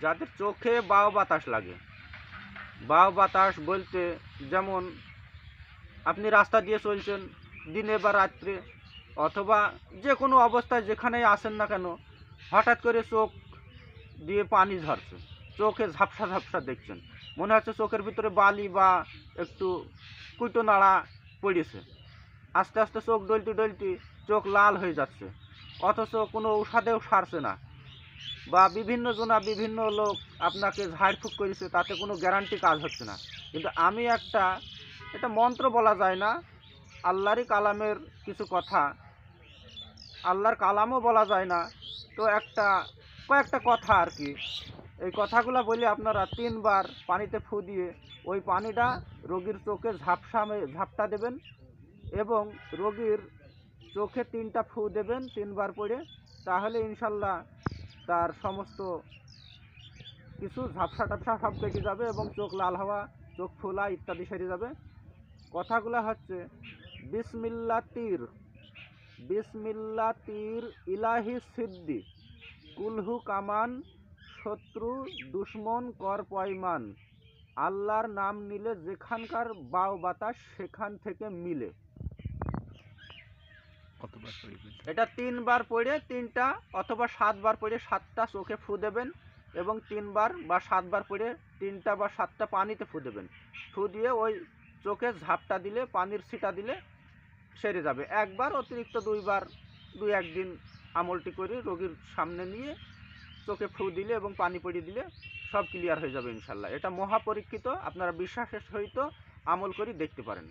যাদের চোখে বাও বাতাস লাগে। বাও বাতাস বলতে যেমন, আপনি রাস্তা দিয়ে চলছেন, দিনে বা রাত্রে, অথবা যে কোনো অবস্থায় যেখানেই আসেন না কেন, হঠাৎ করে চোখ দিয়ে পানি ঝরছে। চোখে ঝাপসা ঝাপসা দেখছেন। মনে হচ্ছে চোখের ভিতরে বালি বা একটু কুটো নাড়া পড়েছে। আস্তে আস্তে চোখ ডলতি ডলতি চোখ লাল হয়ে যাচ্ছে। অথচ কোনো ঔষধেও সারছে না। বা বিভিন্ন জনা বিভিন্ন লোক আপনাকে ঝাড়ফুঁক করেছে, তাতে কোনো গ্যারান্টি কাজ হচ্ছে না। কিন্তু আমি একটা এটা মন্ত্র বলা যায় না, আল্লাহরই কালামের কিছু কথা। আল্লাহর কালামও বলা যায় না। তো একটা, কয়েকটা কথা আর কি। এই কথাগুলো বলে আপনারা তিনবার পানিতে ফু দিয়ে ওই পানিটা রোগীর চোখে ঝাপসা ঝাপটা দেবেন এবং রোগীর চোখে তিনটা ফু দেবেন তিনবার পরে তাহলে ইনশাল্লাহ তার সমস্ত কিছু ঝাপসা টাপসা সব কেটে যাবে এবং চোখ লাল হওয়া, চোখ ফোলা ইত্যাদি সেরে যাবে। কথাগুলো হচ্ছে, বিসমিল্লা তীর বিসমিল্লা তীর ইলাহি সিদ্দি, কুলহু কামান, শত্রু দুশ্মন কর পয়মান, আল্লাহর নাম নিলে যেখানকার বাও বাতাস সেখান থেকে মিলে। এটা তিনবার পড়ে তিনটা অথবা সাতবার পড়ে সাতটা চোখে ফু দেবেন এবং তিনবার বা সাতবার পড়ে তিনটা বা সাতটা পানিতে ফু দেবেন। ফু দিয়ে ওই চোখে ঝাপটা দিলে, পানির ছিটা দিলে সেরে যাবে। একবার অতিরিক্ত দুইবার, দুই একদিন আমলটি করে রোগীর সামনে নিয়ে চোখে ফু দিলে এবং পানি পড়িয়ে দিলে সব ক্লিয়ার হয়ে যাবে ইনশাল্লাহ। এটা মহাপরীক্ষিত, আপনারা বিশ্বাসের সহিত আমল করে দেখতে পারেন।